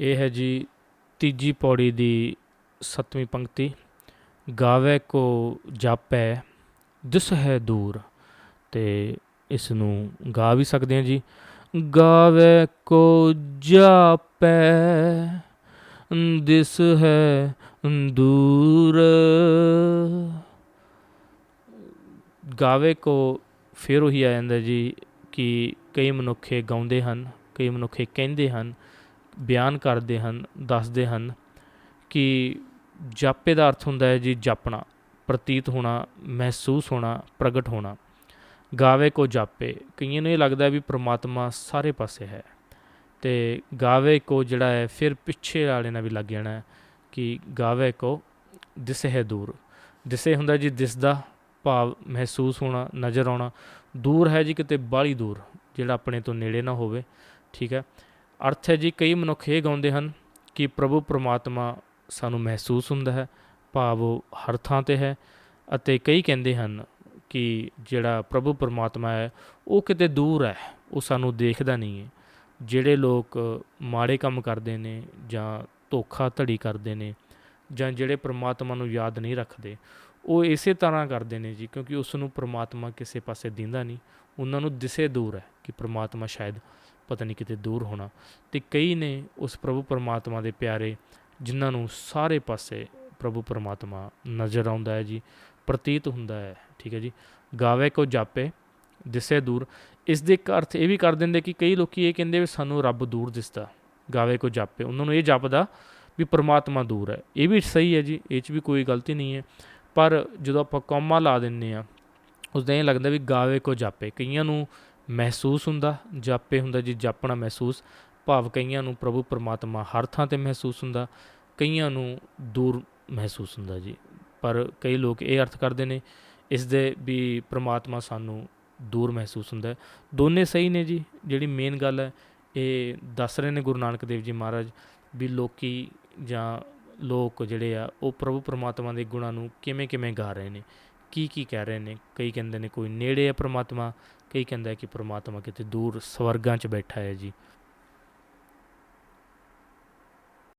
ਇਹ ਹੈ ਜੀ ਤੀਜੀ ਪੌੜੀ ਦੀ ਸੱਤਵੀਂ ਪੰਕਤੀ। ਗਾਵੇ ਕੋ ਜਾਪੈ ਦਿਸ ਹੈ ਦੂਰ। ਤੇ ਇਸ ਨੂੰ ਗਾ ਵੀ ਸਕਦੇ ਹਾਂ ਜੀ। ਗਾਵੇ ਕੋ ਜਾਪੈ ਦਿਸ ਹੈ ਦੂਰ। ਗਾਵੇ ਕੋ ਫਿਰ ਉਹੀ ਆ ਜਾਂਦਾ ਜੀ ਕਿ ਕਈ ਮਨੁੱਖੇ ਗਾਉਂਦੇ ਹਨ, ਕਈ ਮਨੁੱਖੇ ਕਹਿੰਦੇ ਹਨ ਬਿਆਨ ਕਰਦੇ ਹਨ, ਦੱਸਦੇ ਹਨ ਕਿ ਜਾਪੇ ਦਾ ਅਰਥ ਹੁੰਦਾ ਹੈ ਜੀ ਜਾਪਣਾ, ਪ੍ਰਤੀਤ ਹੋਣਾ, ਮਹਿਸੂਸ ਹੋਣਾ, ਪ੍ਰਗਟ ਹੋਣਾ। ਗਾਵੇ ਕੋ ਜਾਪੇ, ਕਈਆਂ ਨੂੰ ਇਹ ਲੱਗਦਾ ਵੀ ਪ੍ਰਮਾਤਮਾ ਸਾਰੇ ਪਾਸੇ ਹੈ ਤੇ ਗਾਵੇ ਕੋ ਜਿਹੜਾ ਹੈ ਫਿਰ ਪਿੱਛੇ ਵਾਲੇ ਨਾਲ ਵੀ ਲੱਗ ਜਾਣਾ ਕਿ ਗਾਵੇ ਕੋ ਦਿਸੇ ਹੈ ਦੂਰ। ਦਿਸੇ ਹੁੰਦਾ ਜੀ ਦਿਸਦਾ ਭਾਵ ਮਹਿਸੂਸ ਹੋਣਾ, ਨਜ਼ਰ ਆਉਣਾ। ਦੂਰ ਹੈ ਜੀ ਕਿਤੇ ਬਾਹਲੀ ਦੂਰ, ਜਿਹੜਾ ਆਪਣੇ ਤੋਂ ਨੇੜੇ ਨਾ ਹੋਵੇ, ਠੀਕ ਹੈ? ਅਰਥ ਹੈ ਜੀ, ਕਈ ਮਨੁੱਖ ਇਹ ਗਾਉਂਦੇ ਹਨ ਕਿ ਪ੍ਰਭੂ ਪ੍ਰਮਾਤਮਾ ਸਾਨੂੰ ਮਹਿਸੂਸ ਹੁੰਦਾ ਹੈ, ਭਾਵ ਉਹ ਹਰ ਥਾਂ ਤੇ ਹੈ ਅਤੇ ਕਈ ਕਹਿੰਦੇ ਹਨ ਕਿ ਜਿਹੜਾ ਪ੍ਰਭੂ ਪਰਮਾਤਮਾ ਹੈ, ਉਹ ਕਿਤੇ ਦੂਰ ਹੈ, ਉਹ ਸਾਨੂੰ ਦੇਖਦਾ ਨਹੀਂ ਹੈ। ਜਿਹੜੇ ਲੋਕ ਮਾੜੇ ਕੰਮ ਕਰਦੇ ਨੇ ਜਾਂ ਧੋਖਾ ਧੜੀ ਕਰਦੇ ਨੇ ਜਾਂ ਜਿਹੜੇ ਪਰਮਾਤਮਾ ਨੂੰ ਯਾਦ ਨਹੀਂ ਰੱਖਦੇ, ਉਹ ਇਸੇ ਤਰ੍ਹਾਂ ਕਰਦੇ ਨੇ ਜੀ, ਕਿਉਂਕਿ ਉਸ ਨੂੰ ਪ੍ਰਮਾਤਮਾ ਕਿਸੇ ਪਾਸੇ ਦਿੰਦਾ ਨਹੀਂ। ਉਹਨਾਂ ਨੂੰ ਦਿਸੇ ਦੂਰ ਹੈ ਕਿ ਪਰਮਾਤਮਾ ਸ਼ਾਇਦ ਪਤਾ ਨਹੀਂ ਕਿਤੇ ਦੂਰ ਹੋਣਾ। ਤੇ ਕਈ ਨੇ ਉਸ ਪ੍ਰਭੂ ਪਰਮਾਤਮਾ ਦੇ ਪਿਆਰੇ, ਜਿਨ੍ਹਾਂ ਨੂੰ ਸਾਰੇ ਪਾਸੇ ਪ੍ਰਭੂ ਪਰਮਾਤਮਾ ਨਜ਼ਰ ਆਉਂਦਾ ਹੈ ਜੀ, ਪ੍ਰਤੀਤ ਹੁੰਦਾ ਹੈ, ਠੀਕ ਹੈ ਜੀ। ਗਾਵੇ ਕੋ ਜਾਪੇ, ਦਿਸੇ ਦੂਰ। ਇਸ ਦੇ ਇੱਕ ਅਰਥ ਇਹ ਵੀ ਕਰ ਦਿੰਦੇ ਕਿ ਕਈ ਲੋਕੀ ਇਹ ਕਹਿੰਦੇ ਵੀ ਸਾਨੂੰ ਰੱਬ ਦੂਰ ਦਿਸਦਾ, ਗਾਵੇ ਕੋ ਜਾਪੇ। ਉਹਨਾਂ ਨੂੰ ਇਹ ਜਾਪਦਾ ਵੀ ਪਰਮਾਤਮਾ ਦੂਰ ਹੈ। ਇਹ ਵੀ ਸਹੀ ਹੈ ਜੀ, ਇਹ 'ਚ ਵੀ ਕੋਈ ਗਲਤੀ ਨਹੀਂ ਹੈ। ਪਰ ਜਦੋਂ ਆਪਾਂ ਕੌਮਾ ਲਾ ਦਿੰਨੇ ਆ ਉਸ ਦਾ ਇਹ ਲੱਗਦਾ ਵੀ ਗਾਵੇ ਕੋ ਜਾਪੇ। ਕਈਆਂ ਨੂੰ ਮਹਿਸੂਸ ਹੁੰਦਾ, ਜਾਪੇ ਹੁੰਦਾ, ਜੀ ਜਾਪਣਾ ਮਹਿਸੂਸ। ਭਾਵ ਕਈਆਂ ਨੂੰ ਪ੍ਰਭੂ ਪਰਮਾਤਮਾ ਹਰ ਥਾਂ ਤੇ ਮਹਿਸੂਸ ਹੁੰਦਾ, ਕਈਆਂ ਨੂੰ ਦੂਰ ਮਹਿਸੂਸ ਹੁੰਦਾ ਜੀ। ਪਰ ਕਈ ਲੋਕ ਇਹ ਅਰਥ ਕਰਦੇ ਨੇ, ਇਸ ਦੇ ਵੀ ਪ੍ਰਮਾਤਮਾ ਸਾਨੂੰ ਦੂਰ ਮਹਿਸੂਸ ਹੁੰਦਾ ਦੋਨੇ ਸਹੀ ਨੇ ਜੀ, ਜਿਹੜੀ ਮੇਨ ਗੱਲ ਹੈ, ਇਹ ਦੱਸ ਰਹੇ ਨੇ ਗੁਰੂ ਨਾਨਕ ਦੇਵ ਜੀ ਮਹਾਰਾਜ ਵੀ ਲੋਕੀ ਜਾਂ ਲੋਕ ਜਿਹੜੇ ਆ, ਉਹ ਪ੍ਰਭੂ ਪਰਮਾਤਮਾ ਦੇ ਗੁਣਾਂ ਨੂੰ ਕਿਵੇਂ ਕਿਵੇਂ ਗਾ ਰਹੇ ਨੇ। ਕੀ ਕੀ ਕਹਿ ਰਹੇ ਨੇ? ਕਈ ਕਹਿੰਦੇ ਨੇ ਕੋਈ ਨੇੜੇ ਹੈ ਪ੍ਰਮਾਤਮਾ, ਕਈ ਕਹਿੰਦਾ ਕਿ ਪ੍ਰਮਾਤਮਾ ਕਿਤੇ ਦੂਰ ਸਵਰਗਾਂ 'ਚ ਬੈਠਾ ਹੈ ਜੀ।